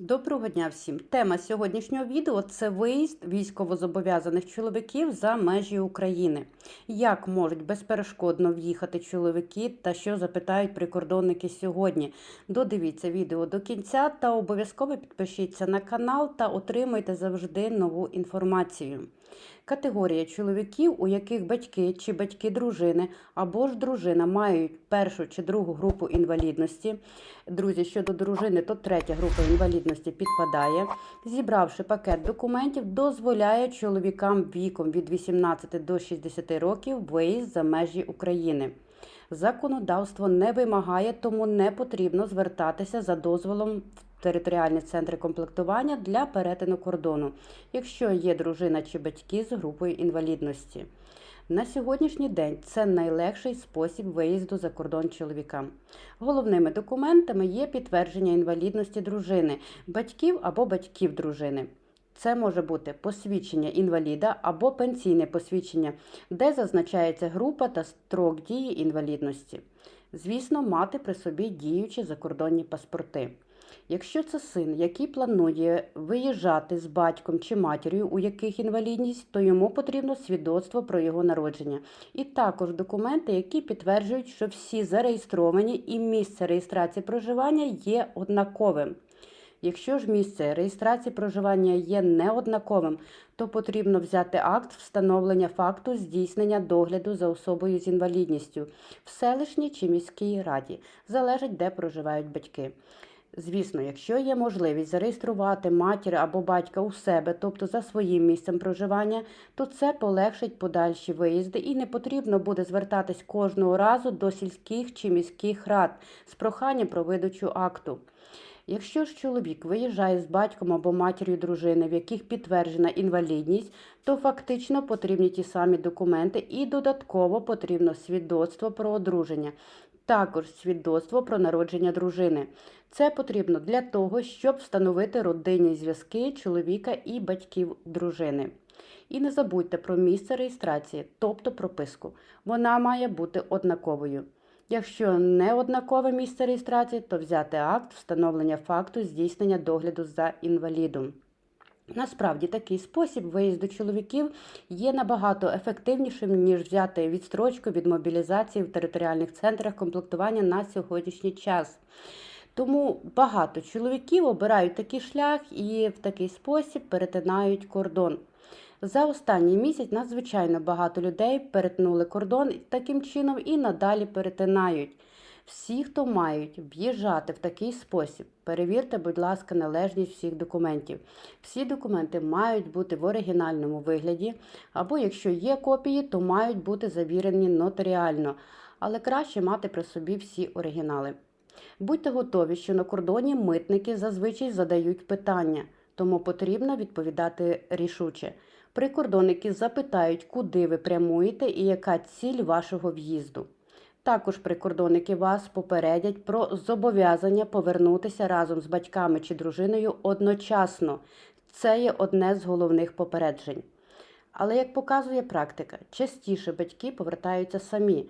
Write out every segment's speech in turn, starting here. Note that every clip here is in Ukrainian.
Доброго дня всім! Тема сьогоднішнього відео це виїзд військовозобов'язаних чоловіків за межі України. Як можуть безперешкодно в'їхати чоловіки та що запитають прикордонники сьогодні? Додивіться відео до кінця та обов'язково підпишіться на канал та отримуйте завжди нову інформацію. Категорія чоловіків, у яких батьки чи батьки дружини або ж дружина мають першу чи другу групу інвалідності. Друзі, щодо дружини, то третя група інвалідності підпадає. Зібравши пакет документів, дозволяє чоловікам віком від 18 до 60 років виїзд за межі України. Законодавство не вимагає, тому не потрібно звертатися за дозволом в територіальні центри комплектування для перетину кордону, якщо є дружина чи батьки з групою інвалідності. На сьогоднішній день це найлегший спосіб виїзду за кордон чоловікам. Головними документами є підтвердження інвалідності дружини, батьків або батьків дружини. Це може бути посвідчення інваліда або пенсійне посвідчення, де зазначається група та строк дії інвалідності. Звісно, мати при собі діючі закордонні паспорти. Якщо це син, який планує виїжджати з батьком чи матір'ю, у яких інвалідність, то йому потрібно свідоцтво про його народження, і також документи, які підтверджують, що всі зареєстровані і місце реєстрації проживання є однаковим. Якщо ж місце реєстрації проживання є неоднаковим, то потрібно взяти акт встановлення факту здійснення догляду за особою з інвалідністю в селищній чи міській раді, залежить, де проживають батьки. Звісно, якщо є можливість зареєструвати матір або батька у себе, тобто за своїм місцем проживання, то це полегшить подальші виїзди і не потрібно буде звертатись кожного разу до сільських чи міських рад з проханням про видачу акту. Якщо ж чоловік виїжджає з батьком або матір'ю дружини, в яких підтверджена інвалідність, то фактично потрібні ті самі документи і додатково потрібно свідоцтво про одруження, також свідоцтво про народження дружини. Це потрібно для того, щоб встановити родинні зв'язки чоловіка і батьків дружини. І не забудьте про місце реєстрації, тобто прописку. Вона має бути однаковою. Якщо не однакове місце реєстрації, то взяти акт встановлення факту здійснення догляду за інвалідом. Насправді такий спосіб виїзду чоловіків є набагато ефективнішим, ніж взяти відстрочку від мобілізації в територіальних центрах комплектування на сьогоднішній час. Тому багато чоловіків обирають такий шлях і в такий спосіб перетинають кордон. За останній місяць надзвичайно багато людей перетнули кордон таким чином і надалі перетинають. Всі, хто мають в'їжджати в такий спосіб, перевірте, будь ласка, належність всіх документів. Всі документи мають бути в оригінальному вигляді, або якщо є копії, то мають бути завірені нотаріально, але краще мати при собі всі оригінали. Будьте готові, що на кордоні митники зазвичай задають питання, тому потрібно відповідати рішуче. Прикордонники запитають, куди ви прямуєте і яка ціль вашого в'їзду. Також прикордонники вас попередять про зобов'язання повернутися разом з батьками чи дружиною одночасно. Це є одне з головних попереджень. Але як показує практика, частіше батьки повертаються самі.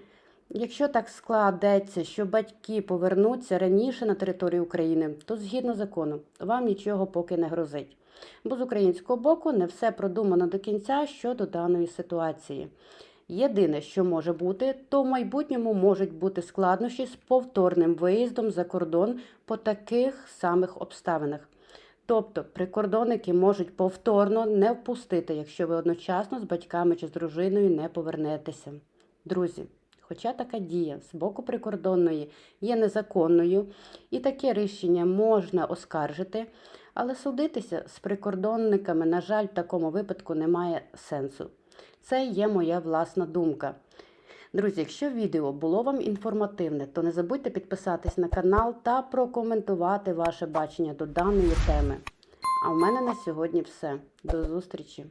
Якщо так складеться, що батьки повернуться раніше на територію України, то згідно закону вам нічого поки не грозить. Бо з українського боку не все продумано до кінця щодо даної ситуації. Єдине, що може бути, то в майбутньому можуть бути складнощі з повторним виїздом за кордон по таких самих обставинах. Тобто прикордонники можуть повторно не впустити, якщо ви одночасно з батьками чи з дружиною не повернетеся. Друзі, хоча така дія з боку прикордонної є незаконною, і таке рішення можна оскаржити, але судитися з прикордонниками, на жаль, в такому випадку немає сенсу. Це є моя власна думка. Друзі, якщо відео було вам інформативне, то не забудьте підписатись на канал та прокоментувати ваше бачення до даної теми. А в мене на сьогодні все. До зустрічі!